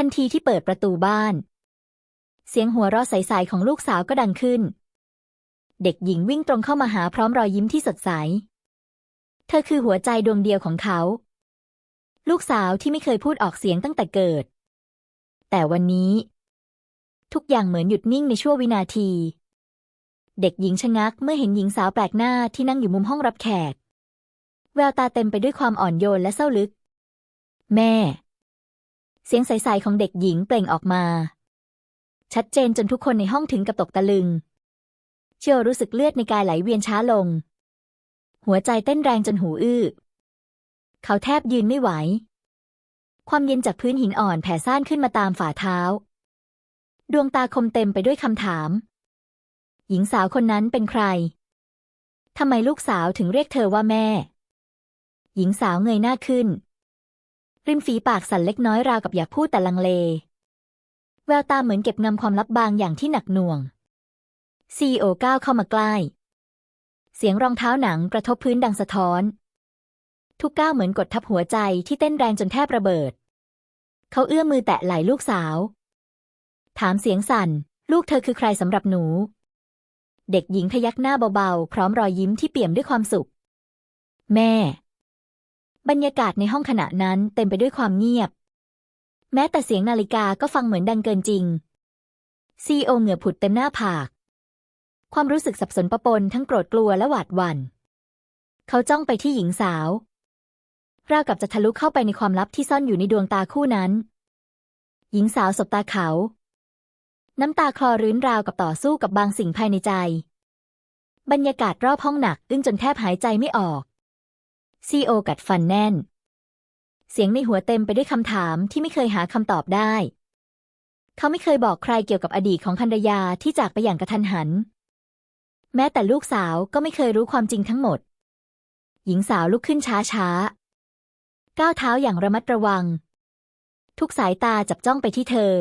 ทันทีที่เปิดประตูบ้าน เสียงหัวเราะใสๆของลูกสาวก็ดังขึ้น เด็กหญิงวิ่งตรงเข้ามาหาพร้อมรอยยิ้มที่สดใส เธอคือหัวใจดวงเดียวของเขา ลูกสาวที่ไม่เคยพูดออกเสียงตั้งแต่เกิด แต่วันนี้ ทุกอย่างเหมือนหยุดนิ่งในชั่ววินาที เด็กหญิงชะงักเมื่อเห็นหญิงสาวแปลกหน้าที่นั่งอยู่มุมห้องรับแขก แววตาเต็มไปด้วยความอ่อนโยนและเศร้าลึก แม่ เสียงใสๆของเด็กหญิงเปล่งออกมา ชัดเจนจนทุกคนในห้องถึงกับตกตะลึง เชียวรู้สึกเลือดในกายไหลเวียนช้าลง หัวใจเต้นแรงจนหูอื้อ เขาแทบยืนไม่ไหว ความเย็นจากพื้นหินอ่อนแผ่ซ่านขึ้นมาตามฝ่าเท้า ดวงตาคมเต็มไปด้วยคำถาม หญิงสาวคนนั้นเป็นใครทำไมลูกสาวถึงเรียกเธอว่าแม่ หญิงสาวเงยหน้าขึ้น ริมฝีปากสั่นเล็กน้อยราวกับอยากพูดแต่ลังเล แววตาเหมือนเก็บงำความลับบางอย่างที่หนักหน่วงซีโอก้าวเข้ามาใกล้ เสียงรองเท้าหนังกระทบพื้นดังสะท้อน ทุกก้าวเหมือนกดทับหัวใจที่เต้นแรงจนแทบระเบิด เขาเอื้อมมือแตะไหล่ลูกสาว ถามเสียงสั่น ลูกเธอคือใครสำหรับหนู เด็กหญิงพยักหน้าเบาๆ พร้อมรอยยิ้มที่เปี่ยมด้วยความสุข แม่ บรรยากาศในห้องขณะนั้นเต็มไปด้วยความเงียบ แม้แต่เสียงนาฬิกาก็ฟังเหมือนดังเกินจริง ซีโอเหงื่อผุดเต็มหน้าผาก ความรู้สึกสับสนปะปนทั้งโกรธกลัวและหวาดหวัน่น เขาจ้องไปที่หญิงสาว ราวกับจะทะลุเข้าไปในความลับที่ซ่อนอยู่ในดวงตาคู่นั้น หญิงสาวสบตาเขา น้ำตาคลอรื้นราวกับต่อสู้กับบางสิ่งภายในใจ บรรยากาศรอบห้องหนักอึ้งจนแทบหายใจไม่ออก ซีโอกัดฟันแน่น เสียงในหัวเต็มไปด้วยคำถามที่ไม่เคยหาคำตอบได้ เขาไม่เคยบอกใครเกี่ยวกับอดีตของภรรยาที่จากไปอย่างกระทันหัน แม้แต่ลูกสาวก็ไม่เคยรู้ความจริงทั้งหมด หญิงสาวลุกขึ้นช้าช้าก้าวเท้าอย่างระมัดระวัง ทุกสายตาจับจ้องไปที่เธอ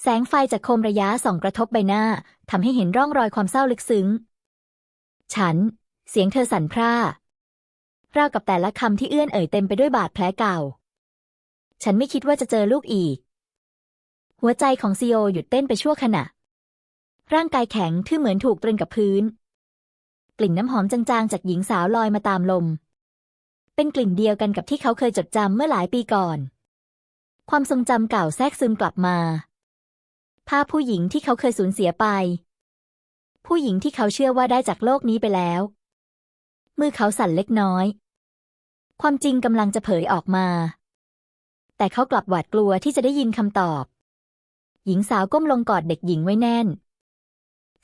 แสงไฟจากโคมระยะส่องกระทบใบหน้าทำให้เห็นร่องรอยความเศร้าลึกซึ้ง ฉัน เสียงเธอสั่นพร่า ราวกับแต่ละคำที่เอื้อนเอ่ยเต็มไปด้วยบาดแผลเก่า ฉันไม่คิดว่าจะเจอลูกอีก หัวใจของซีโอหยุดเต้นไปชั่วขณะ ร่างกายแข็งทื่อเหมือนถูกตรึงกับพื้น กลิ่นน้ำหอมจางๆ จากหญิงสาวลอยมาตามลม เป็นกลิ่นเดียวกันกับที่เขาเคยจดจำเมื่อหลายปีก่อน ความทรงจำเก่าแทรกซึมกลับมาภาพผู้หญิงที่เขาเคยสูญเสียไป ผู้หญิงที่เขาเชื่อว่าได้จากโลกนี้ไปแล้ว มือเขาสั่นเล็กน้อย ความจริงกำลังจะเผยออกมา แต่เขากลับหวาดกลัวที่จะได้ยินคำตอบ หญิงสาวก้มลงกอดเด็กหญิงไว้แน่น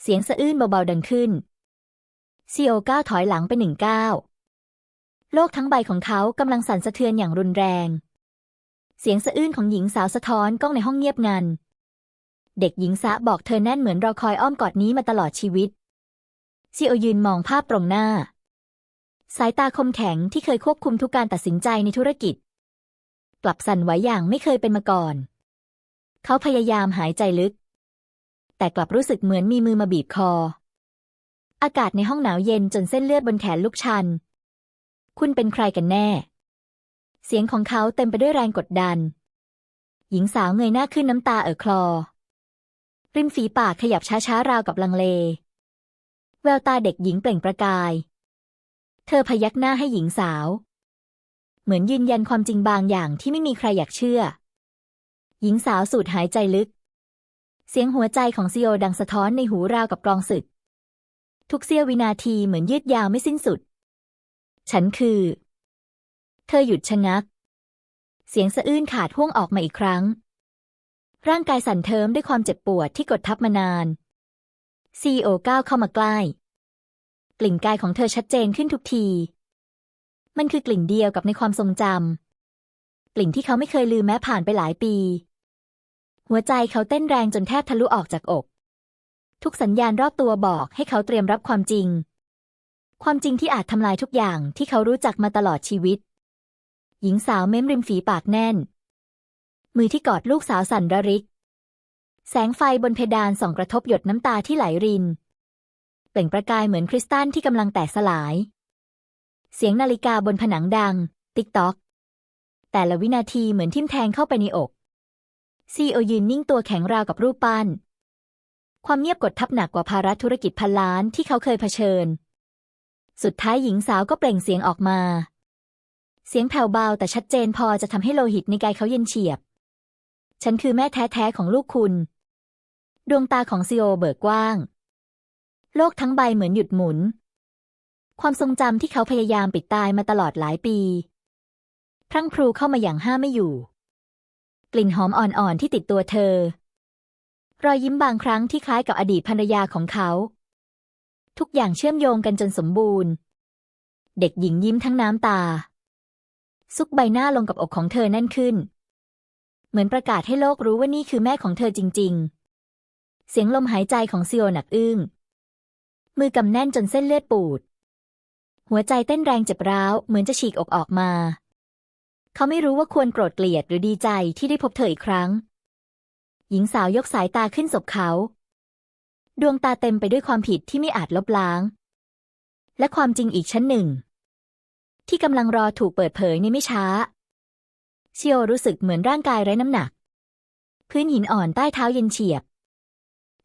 เสียงสะอื้นเบาๆดังขึ้นซีโอก้าวถอยหลังไปหนึ่งก้าวโลกทั้งใบของเขากำลังสั่นสะเทือนอย่างรุนแรง เสียงสะอื้นของหญิงสาวสะท้อนก้องในห้องเงียบงัน เด็กหญิงสะบอกเธอแน่นเหมือนรอคอยอ้อมกอดนี้มาตลอดชีวิตซีโอยืนมองภาพตรงหน้า สายตาคมแข็งที่เคยควบคุมทุกการตัดสินใจในธุรกิจ กลับสั่นไหวอย่างไม่เคยเป็นมาก่อน เขาพยายามหายใจลึก แต่กลับรู้สึกเหมือนมีมือมาบีบคอ อากาศในห้องหนาวเย็นจนเส้นเลือดบนแขนลุกชัน คุณเป็นใครกันแน่ เสียงของเขาเต็มไปด้วยแรงกดดัน หญิงสาวเงยหน้าขึ้นน้ำตาเอ่อคลอ ริมฝีปากขยับช้าๆราวกับลังเล แววตาเด็กหญิงเปล่งประกาย เธอพยักหน้าให้หญิงสาว เหมือนยืนยันความจริงบางอย่างที่ไม่มีใครอยากเชื่อ หญิงสาวสูดหายใจลึก เสียงหัวใจของซีโอดังสะท้อนในหูราวกับกลองศึก ทุกเสี้ยววินาทีเหมือนยืดยาวไม่สิ้นสุด ฉันคือ เธอหยุดชะงัก เสียงสะอื้นขาดห่วงออกมาอีกครั้ง ร่างกายสั่นเทิมด้วยความเจ็บปวดที่กดทับมานานซีโอก้าวเข้ามาใกล้ กลิ่นกายของเธอชัดเจนขึ้นทุกที มันคือกลิ่นเดียวกับในความทรงจำ กลิ่นที่เขาไม่เคยลืมแม้ผ่านไปหลายปี หัวใจเขาเต้นแรงจนแทบทะลุออกจากอก ทุกสัญญาณรอบตัวบอกให้เขาเตรียมรับความจริง ความจริงที่อาจทำลายทุกอย่างที่เขารู้จักมาตลอดชีวิต หญิงสาวเม้มริมฝีปากแน่น มือที่กอดลูกสาวสั่นระริก แสงไฟบนเพดานส่องกระทบหยดน้ำตาที่ไหลริน เปล่งประกายเหมือนคริสตัลที่กำลังแตกสลาย เสียงนาฬิกาบนผนังดัง ติ๊กต๊อก แต่ละวินาทีเหมือนทิ่มแทงเข้าไปในอกซีโอยืนนิ่งตัวแข็งราวกับรูปปั้น ความเงียบกดทับหนักกว่าภาระธุรกิจพันล้านที่เขาเคยเผชิญ สุดท้ายหญิงสาวก็เปล่งเสียงออกมา เสียงแผ่วเบาแต่ชัดเจนพอจะทำให้โลหิตในกายเขาเย็นเฉียบ ฉันคือแม่แท้ๆของลูกคุณ ดวงตาของซีโอเบิกกว้าง โลกทั้งใบเหมือนหยุดหมุน ความทรงจำที่เขาพยายามปิดตายมาตลอดหลายปี พรั่งพรูเข้ามาอย่างห้ามไม่อยู่ กลิ่นหอมอ่อนๆที่ติดตัวเธอ รอยยิ้มบางครั้งที่คล้ายกับอดีตภรรยาของเขา ทุกอย่างเชื่อมโยงกันจนสมบูรณ์ เด็กหญิงยิ้มทั้งน้ำตา ซุกใบหน้าลงกับอกของเธอแน่นขึ้น เหมือนประกาศให้โลกรู้ว่านี่คือแม่ของเธอจริง ๆ เสียงลมหายใจของซีโอหนักอึ้ง มือกำแน่นจนเส้นเลือดปูด หัวใจเต้นแรงเจ็บร้าว เหมือนจะฉีกอกออกมา เขาไม่รู้ว่าควรโกรธเกลียดหรือดีใจที่ได้พบเธออีกครั้ง หญิงสาวยกสายตาขึ้นศพเขา ดวงตาเต็มไปด้วยความผิดที่ไม่อาจลบล้าง และความจริงอีกชั้นหนึ่ง ที่กำลังรอถูกเปิดเผยในไม่ช้าเชียวรู้สึกเหมือนร่างกายไร้น้ำหนัก พื้นหินอ่อนใต้เท้าเย็นเฉียบ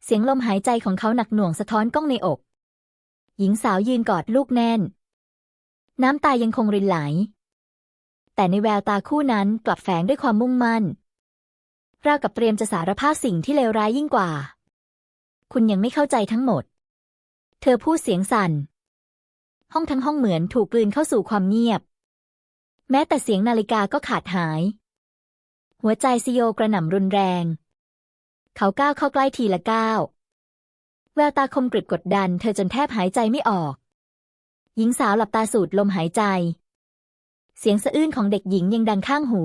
เสียงลมหายใจของเขาหนักหน่วงสะท้อนก้องในอก หญิงสาวยืนกอดลูกแน่น น้ำตายังคงรินไหล แต่ในแววตาคู่นั้นกลับแฝงด้วยความมุ่งมั่นราวกับเตรียมจะสารภาพสิ่งที่เลวร้ายยิ่งกว่า คุณยังไม่เข้าใจทั้งหมด เธอพูดเสียงสั่น ห้องทั้งห้องเหมือนถูกกลืนเข้าสู่ความเงียบ แม้แต่เสียงนาฬิกาก็ขาดหาย หัวใจซิโยกระหน่ำรุนแรง เขาก้าวเข้าใกล้ทีละก้าว แววตาคมกริบกดดันเธอจนแทบหายใจไม่ออก หญิงสาวหลับตาสูดลมหายใจ เสียงสะอื้นของเด็กหญิงยังดังข้างหู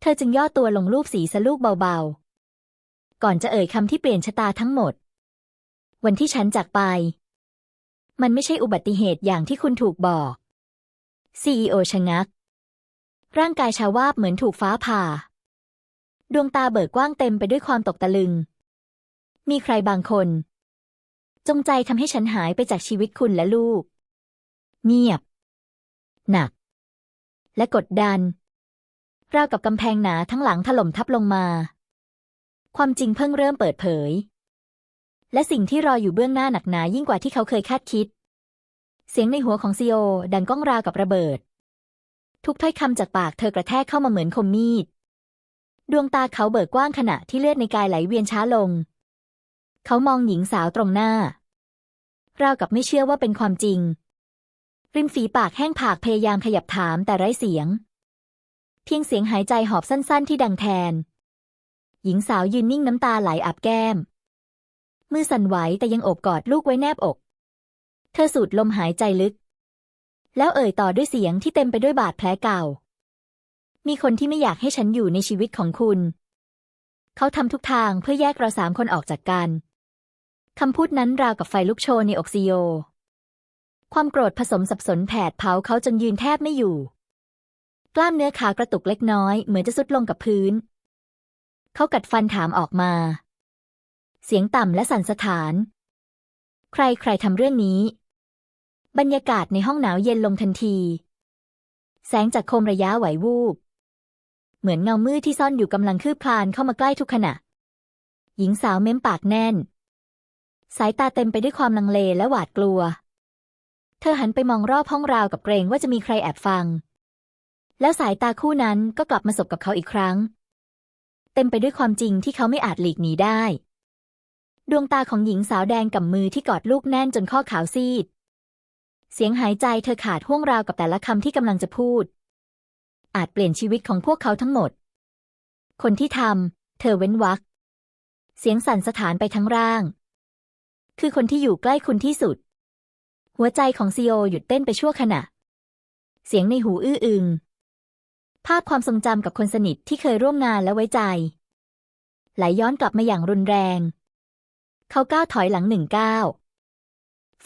เธอจึงย่อตัวลงรูปสีสลูกเบาๆ ก่อนจะเอ่ยคำที่เปลี่ยนชะตาทั้งหมด วันที่ฉันจากไป มันไม่ใช่อุบัติเหตุอย่างที่คุณถูกบอกซีอชะงัก ร่างกายชาวาบเหมือนถูกฟ้าผ่า ดวงตาเบิกกว้างเต็มไปด้วยความตกตะลึง มีใครบางคน จงใจทำให้ฉันหายไปจากชีวิตคุณและลูก เงียบ หนัก และกดดัน ราวกับกำแพงหนาทั้งหลังถล่มทับลงมา ความจริงเพิ่งเริ่มเปิดเผย และสิ่งที่รออยู่เบื้องหน้าหนักหนายิ่งกว่าที่เขาเคยคาดคิด เสียงในหัวของซีโอดังก้องราวกับระเบิด ทุกถ้อยคำจากปากเธอกระแทกเข้ามาเหมือนคมมีดดวงตาเขาเบิกกว้างขณะที่เลือดในกายไหลเวียนช้าลง เขามองหญิงสาวตรงหน้า ราวกับไม่เชื่อว่าเป็นความจริง ริมฝีปากแห้งผากพยายามขยับถามแต่ไร้เสียง เพียงเสียงหายใจหอบสั้นๆที่ดังแทน หญิงสาวยืนนิ่งน้ำตาไหลอาบแก้ม มือสั่นไหวแต่ยังโอบกอดลูกไว้แนบอก เธอสูดลมหายใจลึก แล้วเอ่ยต่อด้วยเสียงที่เต็มไปด้วยบาดแผลเก่า มีคนที่ไม่อยากให้ฉันอยู่ในชีวิตของคุณ เขาทำทุกทางเพื่อแยกเราสามคนออกจากกัน คำพูดนั้นราวกับไฟลุกโชนในอกซิโย ความโกรธผสมสับสนแผดเผาเขาจนยืนแทบไม่อยู่ กล้ามเนื้อขากระตุกเล็กน้อยเหมือนจะสุดลงกับพื้น เขากัดฟันถามออกมา เสียงต่ำและสั่นสะท้าน ใครใครทำเรื่องนี้ บรรยากาศในห้องหนาวเย็นลงทันที แสงจากโคมระยะไหววูบ เหมือนเงามืดที่ซ่อนอยู่กำลังคืบคลานเข้ามาใกล้ทุกขณะ หญิงสาวเม้มปากแน่น สายตาเต็มไปด้วยความลังเลและหวาดกลัว เธอหันไปมองรอบห้องราวกับเกรงว่าจะมีใครแอบฟัง แล้วสายตาคู่นั้นก็กลับมาสบกับเขาอีกครั้ง เต็มไปด้วยความจริงที่เขาไม่อาจหลีกหนีได้ ดวงตาของหญิงสาวแดงกับมือที่กอดลูกแน่นจนข้อขาวซีด เสียงหายใจเธอขาดห่วงราวกับแต่ละคำที่กำลังจะพูด อาจเปลี่ยนชีวิตของพวกเขาทั้งหมด คนที่ทำเธอเว้นวรรคเสียงสั่นสะท้านไปทั้งร่าง คือคนที่อยู่ใกล้คุณที่สุด หัวใจของซีโอหยุดเต้นไปชั่วขณะ เสียงในหูอื้ออึง ภาพความทรงจำกับคนสนิทที่เคยร่วมงานและไว้ใจ ไหลย้อนกลับมาอย่างรุนแรง เขาก้าวถอยหลังหนึ่งก้าว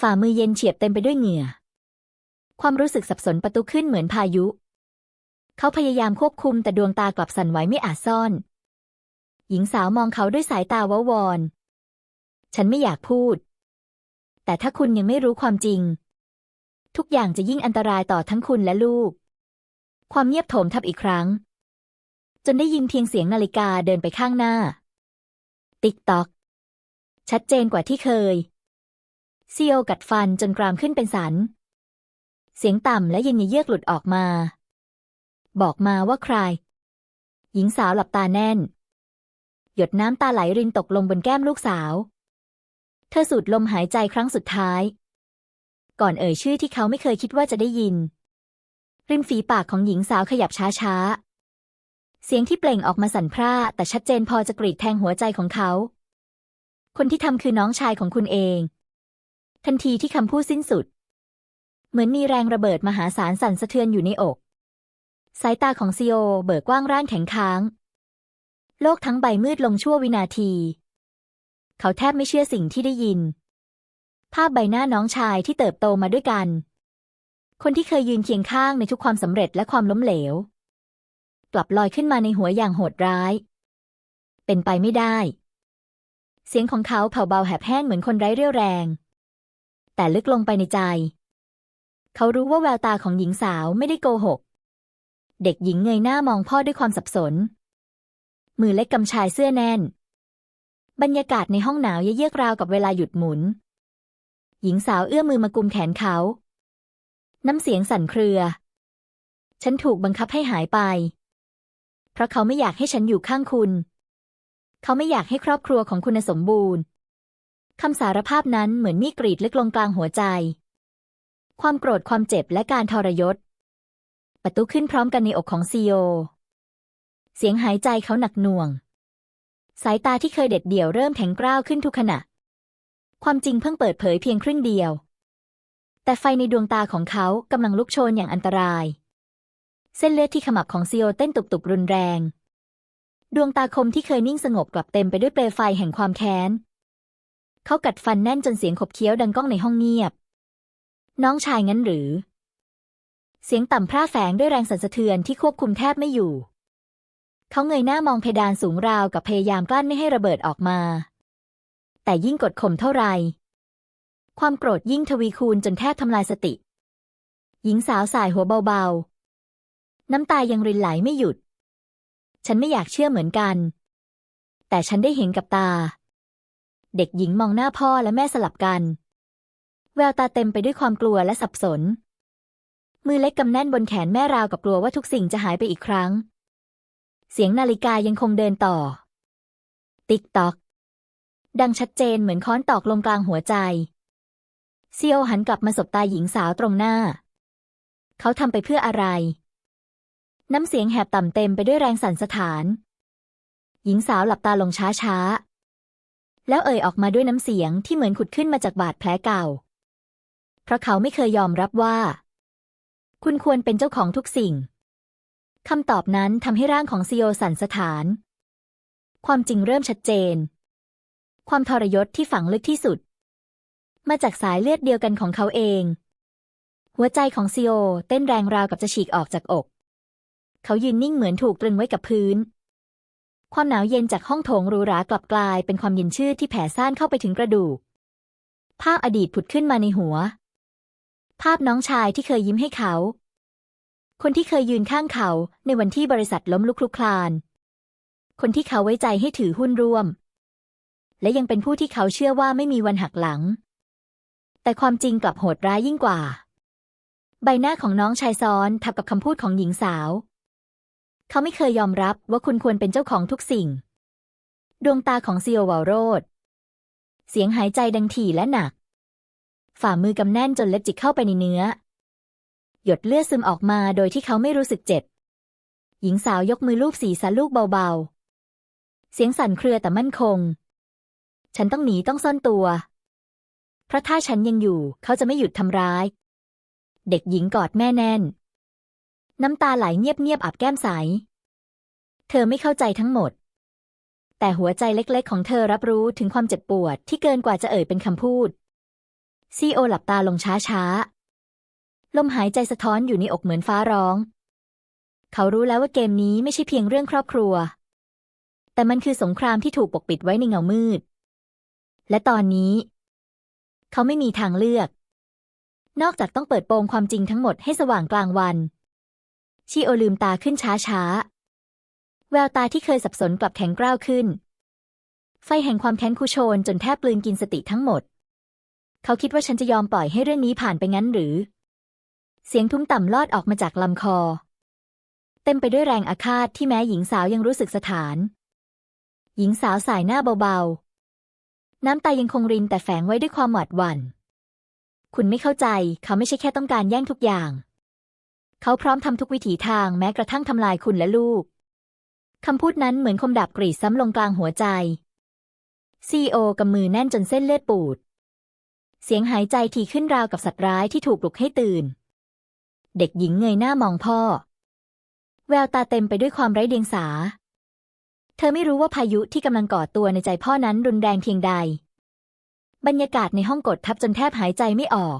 ฝ่ามือเย็นเฉียบเต็มไปด้วยเหงื่อ ความรู้สึกสับสนประตูขึ้นเหมือนพายุ เขาพยายามควบคุมแต่ดวงตากลับสั่นไหวไม่อาจซ่อน หญิงสาวมองเขาด้วยสายตาวาวอน ฉันไม่อยากพูด แต่ถ้าคุณยังไม่รู้ความจริง ทุกอย่างจะยิ่งอันตรายต่อทั้งคุณและลูก ความเงียบโถมทับอีกครั้ง จนได้ยินเพียงเสียงนาฬิกาเดินไปข้างหน้า ติ๊กตอก ชัดเจนกว่าที่เคยซีโอกัดฟันจนกรามขึ้นเป็นสัน เสียงต่ำและเย็นเยือกหลุดออกมา บอกมาว่าใคร หญิงสาวหลับตาแน่น หยดน้ำตาไหลรินตกลงบนแก้มลูกสาว เธอสูดลมหายใจครั้งสุดท้าย ก่อนเอ่ยชื่อที่เขาไม่เคยคิดว่าจะได้ยิน ริมฝีปากของหญิงสาวขยับช้าๆ เสียงที่เปล่งออกมาสั่นพร่า แต่ชัดเจนพอจะกรีดแทงหัวใจของเขา คนที่ทำคือน้องชายของคุณเอง ทันทีที่คำพูดสิ้นสุด เหมือนมีแรงระเบิดมหาศาลสั่นสะเทือนอยู่ในอก สายตาของซีโอเบิกกว้างร่างแข็งค้าง โลกทั้งใบมืดลงชั่ววินาที เขาแทบไม่เชื่อสิ่งที่ได้ยิน ภาพใบหน้าน้องชายที่เติบโตมาด้วยกัน คนที่เคยยืนเคียงข้างในทุกความสำเร็จและความล้มเหลว กลับลอยขึ้นมาในหัวอย่างโหดร้าย เป็นไปไม่ได้ เสียงของเขาเผาเบาแหบแห้งเหมือนคนไร้เรี่ยวแรง แต่ลึกลงไปในใจ เขารู้ว่าแววตาของหญิงสาวไม่ได้โกหก เด็กหญิงเงยหน้ามองพ่อด้วยความสับสน มือเล็กกำชายเสื้อแน่น บรรยากาศในห้องหนาวเยือกราวกับเวลาหยุดหมุน หญิงสาวเอื้อมมือมากุมแขนเขา น้ำเสียงสั่นเครือ ฉันถูกบังคับให้หายไป เพราะเขาไม่อยากให้ฉันอยู่ข้างคุณ เขาไม่อยากให้ครอบครัวของคุณสมบูรณ์คำสารภาพนั้นเหมือนมีกรีดลึกลงกลางหัวใจ ความโกรธความเจ็บและการทรยศ ประตูขึ้นพร้อมกันในอกของซีโอ เสียงหายใจเขาหนักหน่วง สายตาที่เคยเด็ดเดี่ยวเริ่มแข็งกร้าวขึ้นทุกขณะ ความจริงเพิ่งเปิดเผยเพียงครึ่งเดียว แต่ไฟในดวงตาของเขากำลังลุกโชนอย่างอันตราย เส้นเลือดที่ขมับของซีโอเต้นตุบๆรุนแรง ดวงตาคมที่เคยนิ่งสงบกลับเต็มไปด้วยเปลวไฟแห่งความแค้น เขากัดฟันแน่นจนเสียงขบเคี้ยวดังก้องในห้องเงียบ น้องชายงั้นหรือ เสียงต่ำพร่าแฝงด้วยแรงสั่นสะเทือนที่ควบคุมแทบไม่อยู่ เขาเงยหน้ามองเพดานสูงราวกับพยายามกลั้นไม่ให้ระเบิดออกมา แต่ยิ่งกดข่มเท่าไรความโกรธยิ่งทวีคูณจนแทบทำลายสติ หญิงสาวสายหัวเบาๆ น้ำตายังรินไหลไม่หยุด ฉันไม่อยากเชื่อเหมือนกัน แต่ฉันได้เห็นกับตา เด็กหญิงมองหน้าพ่อและแม่สลับกัน แววตาเต็มไปด้วยความกลัวและสับสน มือเล็กกำแน่นบนแขนแม่ราวกับกลัวว่าทุกสิ่งจะหายไปอีกครั้ง เสียงนาฬิกายังคงเดินต่อ ติ๊กตอก ดังชัดเจนเหมือนค้อนตอกลงกลางหัวใจซีโอหันกลับมาสบตาหญิงสาวตรงหน้า เขาทำไปเพื่ออะไร น้ำเสียงแหบต่ำเต็มไปด้วยแรงสั่นสะท้าน หญิงสาวหลับตาลงช้าๆ แล้วเอ่ยออกมาด้วยน้ำเสียงที่เหมือนขุดขึ้นมาจากบาดแผลเก่า เพราะเขาไม่เคยยอมรับว่า คุณควรเป็นเจ้าของทุกสิ่ง คำตอบนั้นทำให้ร่างของซีโอสั่นสะท้าน ความจริงเริ่มชัดเจน ความทรยศที่ฝังลึกที่สุด มาจากสายเลือดเดียวกันของเขาเอง หัวใจของซีโอเต้นแรงราวกับจะฉีกออกจากอก เขายืนนิ่งเหมือนถูกตรึงไว้กับพื้น ความหนาวเย็นจากห้องโถงหรูหรากลับกลายเป็นความเย็นชืดที่แผ่ซ่านเข้าไปถึงกระดูก ภาพอดีตผุดขึ้นมาในหัว ภาพน้องชายที่เคยยิ้มให้เขา คนที่เคยยืนข้างเขาในวันที่บริษัทล้มลุกคลุกคลาน คนที่เขาไว้ใจให้ถือหุ้นร่วม และยังเป็นผู้ที่เขาเชื่อว่าไม่มีวันหักหลัง แต่ความจริงกลับโหดร้ายยิ่งกว่า ใบหน้าของน้องชายซ้อนทับกับคำพูดของหญิงสาว เขาไม่เคยยอมรับว่าคุณควรเป็นเจ้าของทุกสิ่ง ดวงตาของซีโอวาโรดเสียงหายใจดังถี่และหนัก ฝ่ามือกำแน่นจนเล็บจิกเข้าไปในเนื้อ หยดเลือดซึมออกมาโดยที่เขาไม่รู้สึกเจ็บ หญิงสาวยกมือลูบศีรษะลูกเบาๆ เสียงสั่นเครือแต่มั่นคง ฉันต้องหนีต้องซ่อนตัว เพราะถ้าฉันยังอยู่เขาจะไม่หยุดทำร้าย เด็กหญิงกอดแม่แน่น น้ำตาไหลเงียบๆอาบแก้มใส เธอไม่เข้าใจทั้งหมด แต่หัวใจเล็กๆ ของเธอรับรู้ถึงความเจ็บปวดที่เกินกว่าจะเอ่ยเป็นคำพูดซีโอหลับตาลงช้าๆ ลมหายใจสะท้อนอยู่ในอกเหมือนฟ้าร้อง เขารู้แล้วว่าเกมนี้ไม่ใช่เพียงเรื่องครอบครัว แต่มันคือสงครามที่ถูกปกปิดไว้ในเงามืด และตอนนี้ เขาไม่มีทางเลือก นอกจากต้องเปิดโปงความจริงทั้งหมดให้สว่างกลางวันชิโอลืมตาขึ้นช้าๆ แววตาที่เคยสับสนกลับแข็งกร้าวขึ้น ไฟแห่งความแค้นคุโชนจนแทบกลืนกินสติทั้งหมด เขาคิดว่าฉันจะยอมปล่อยให้เรื่องนี้ผ่านไปงั้นหรือ เสียงทุ้มต่ำลอดออกมาจากลำคอ เต็มไปด้วยแรงอาฆาตที่แม้หญิงสาวยังรู้สึกสถาน หญิงสาวสายหน้าเบาๆ น้ำตายังคงรินแต่แฝงไว้ด้วยความหวาดหวัน่น คุณไม่เข้าใจ เขาไม่ใช่แค่ต้องการแย่งทุกอย่าง เขาพร้อมทำทุกวิถีทางแม้กระทั่งทำลายคุณและลูกคำพูดนั้นเหมือนคมดาบกรีดซ้ำลงกลางหัวใจ ซีโอกำมือแน่นจนเส้นเลือดปูด เสียงหายใจถี่ขึ้นราวกับสัตว์ร้ายที่ถูกปลุกให้ตื่น เด็กหญิงเงยหน้ามองพ่อ แววตาเต็มไปด้วยความไร้เดียงสา เธอไม่รู้ว่าพายุที่กำลังก่อตัวในใจพ่อนั้นรุนแรงเพียงใด บรรยากาศในห้องกดทับจนแทบหายใจไม่ออก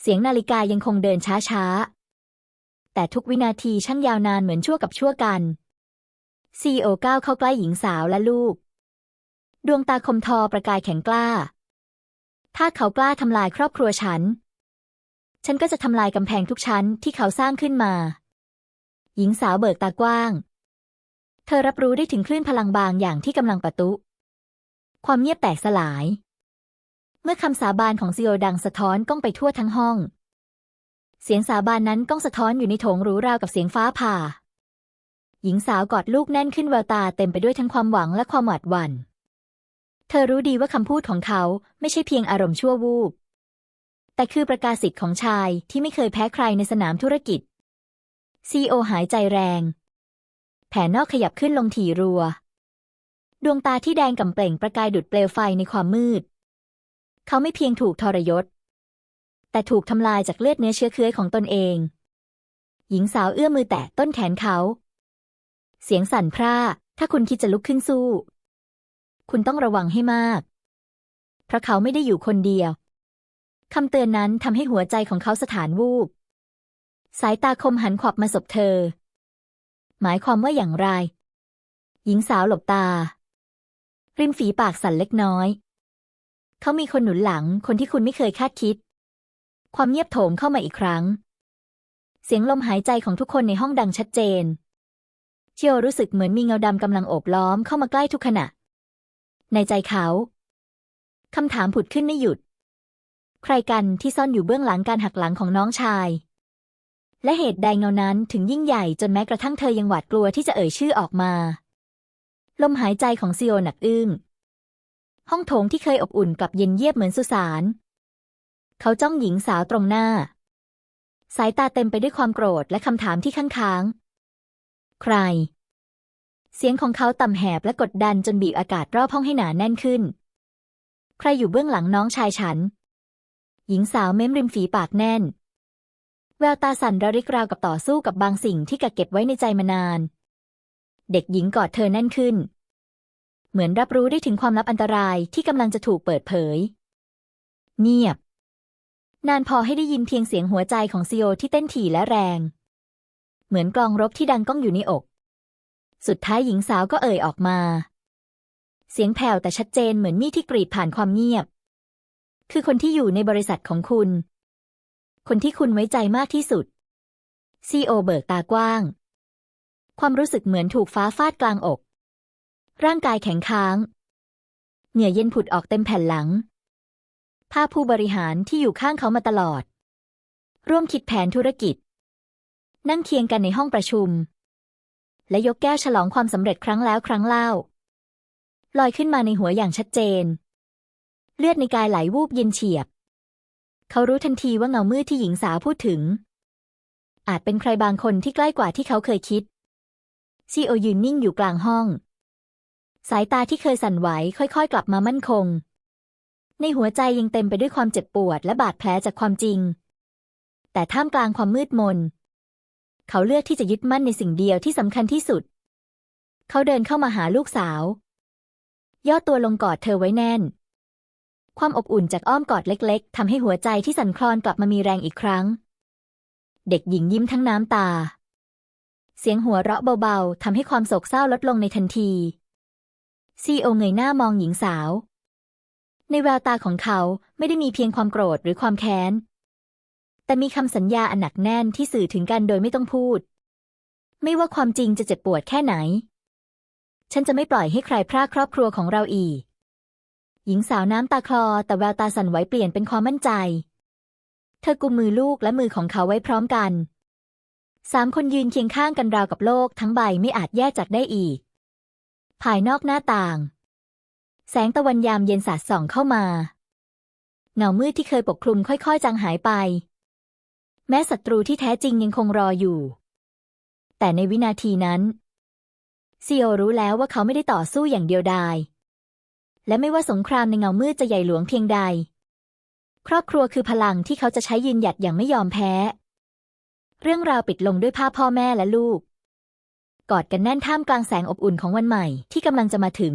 เสียงนาฬิกายังคงเดินช้าๆ แต่ทุกวินาทีช่างยาวนานเหมือนชั่วกับชั่วกันซีโอก้าวเข้าใกล้หญิงสาวและลูก ดวงตาคมทอประกายแข็งกล้า ถ้าเขากล้าทำลายครอบครัวฉัน ฉันก็จะทำลายกำแพงทุกชั้นที่เขาสร้างขึ้นมา หญิงสาวเบิกตากว้าง เธอรับรู้ได้ถึงคลื่นพลังบางอย่างที่กำลังประตุความเงียบแตกสลาย เมื่อคำสาบานของซีโอดังสะท้อนก้องไปทั่วทั้งห้อง เสียงสาบานนั้นก้องสะท้อนอยู่ในโถงหรูราวกับเสียงฟ้าผ่า หญิงสาวกอดลูกแน่นขึ้นแววตาเต็มไปด้วยทั้งความหวังและความหวาดหวัน่น เธอรู้ดีว่าคำพูดของเขาไม่ใช่เพียงอารมณ์ชั่ววูบ แต่คือประกาศสิทธิ์ของชายที่ไม่เคยแพ้ใครในสนามธุรกิจซีโอหายใจแรง แผนนอกขยับขึ้นลงถี่รัว ดวงตาที่แดงก่ำเปล่งประกายดุดเปลวไฟในความมืด เขาไม่เพียงถูกทรยศ แต่ถูกทำลายจากเลือดเนื้อเชื้อเคื้อของตนเอง หญิงสาวเอื้อมมือแตะต้นแขนเขา เสียงสั่นพร่า ถ้าคุณคิดจะลุกขึ้นสู้ คุณต้องระวังให้มาก เพราะเขาไม่ได้อยู่คนเดียว คำเตือนนั้นทำให้หัวใจของเขาสถานวูบ สายตาคมหันขวับมาสบเธอ หมายความว่าอย่างไร หญิงสาวหลบตา ริมฝีปากสั่นเล็กน้อย เขามีคนหนุนหลัง คนที่คุณไม่เคยคาดคิด ความเงียบโถมเข้ามาอีกครั้ง เสียงลมหายใจของทุกคนในห้องดังชัดเจน เชียวรู้สึกเหมือนมีเงาดำกำลังโอบล้อมเข้ามาใกล้ทุกขณะ ในใจเขาคำถามผุดขึ้นไม่หยุด ใครกันที่ซ่อนอยู่เบื้องหลังการหักหลังของน้องชาย และเหตุใดเงานั้นถึงยิ่งใหญ่จนแม้กระทั่งเธอยังหวาดกลัวที่จะเอ่ยชื่อออกมา ลมหายใจของซีโอหนักอึ้งห้องโถงที่เคยอบอุ่นกลับเย็นเยียบเหมือนสุสานเขาจ้องหญิงสาวตรงหน้า สายตาเต็มไปด้วยความโกรธและคำถามที่ค้างค้าง ใคร เสียงของเขาต่ำแหบและกดดันจนบีบอากาศรอบห้องให้หนาแน่นขึ้น ใครอยู่เบื้องหลังน้องชายฉัน หญิงสาวเม้มริมฝีปากแน่น แววตาสั่นระริกราวกับต่อสู้กับบางสิ่งที่กักเก็บไว้ในใจมานาน เด็กหญิงกอดเธอแน่นขึ้น เหมือนรับรู้ได้ถึงความลับอันตรายที่กำลังจะถูกเปิดเผย เงียบ นานพอให้ได้ยินเพียงเสียงหัวใจของซีโอที่เต้นถี่และแรง เหมือนกลองรบที่ดังก้องอยู่ในอก สุดท้ายหญิงสาวก็เอ่ยออกมา เสียงแผ่วแต่ชัดเจนเหมือนมีดที่กรีดผ่านความเงียบ คือคนที่อยู่ในบริษัทของคุณ คนที่คุณไว้ใจมากที่สุดซีโอเบิกตากว้าง ความรู้สึกเหมือนถูกฟ้าฟาดกลางอก ร่างกายแข็งค้าง เหงื่อเย็นผุดออกเต็มแผ่นหลัง ภาพผู้บริหารที่อยู่ข้างเขามาตลอด ร่วมคิดแผนธุรกิจ นั่งเคียงกันในห้องประชุม และยกแก้วฉลองความสำเร็จครั้งแล้วครั้งเล่า ลอยขึ้นมาในหัวอย่างชัดเจน เลือดในกายไหลวูบเย็นเฉียบ เขารู้ทันทีว่าเงามืดที่หญิงสาวพูดถึง อาจเป็นใครบางคนที่ใกล้กว่าที่เขาเคยคิด ซีโอยืนนิ่งอยู่กลางห้อง สายตาที่เคยสั่นไหวค่อยๆ กลับมามั่นคง ในหัวใจยังเต็มไปด้วยความเจ็บปวดและบาดแผลจากความจริง แต่ท่ามกลางความมืดมน เขาเลือกที่จะยึดมั่นในสิ่งเดียวที่สำคัญที่สุด เขาเดินเข้ามาหาลูกสาว ย่อตัวลงกอดเธอไว้แน่น ความอบอุ่นจากอ้อมกอดเล็ก ๆทำให้หัวใจที่สั่นคลอนกลับมามีแรงอีกครั้ง เด็กหญิงยิ้มทั้งน้ำตา เสียงหัวเราะเบาๆทำให้ความโศกเศร้าลดลงในทันที ซีโอเงยหน้ามองหญิงสาว ในแววตาของเขาไม่ได้มีเพียงความโกรธหรือความแค้น แต่มีคำสัญญาอันหนักแน่นที่สื่อถึงกันโดยไม่ต้องพูด ไม่ว่าความจริงจะเจ็บปวดแค่ไหน ฉันจะไม่ปล่อยให้ใครพรากครอบครัวของเราอีก หญิงสาวน้ำตาคลอ แต่แววตาสั่นไหวเปลี่ยนเป็นความมั่นใจ เธอกุมมือลูกและมือของเขาไว้พร้อมกันสามคนยืนเคียงข้างกันราวกับโลกทั้งใบไม่อาจแยกจากได้อีก ภายนอกหน้าต่าง แสงตะวันยามเย็นสาดส่องเข้ามาเงามืดที่เคยปกคลุมค่อยๆ จางหายไป แม้ศัตรูที่แท้จริงยังคงรออยู่ แต่ในวินาทีนั้นซีโอรู้แล้วว่าเขาไม่ได้ต่อสู้อย่างเดียวดาย และไม่ว่าสงครามในเงามืดจะใหญ่หลวงเพียงใด ครอบครัวคือพลังที่เขาจะใช้ยืนหยัดอย่างไม่ยอมแพ้ เรื่องราวปิดลงด้วยภาพพ่อแม่และลูก กอดกันแน่นท่ามกลางแสงอบอุ่นของวันใหม่ที่กำลังจะมาถึง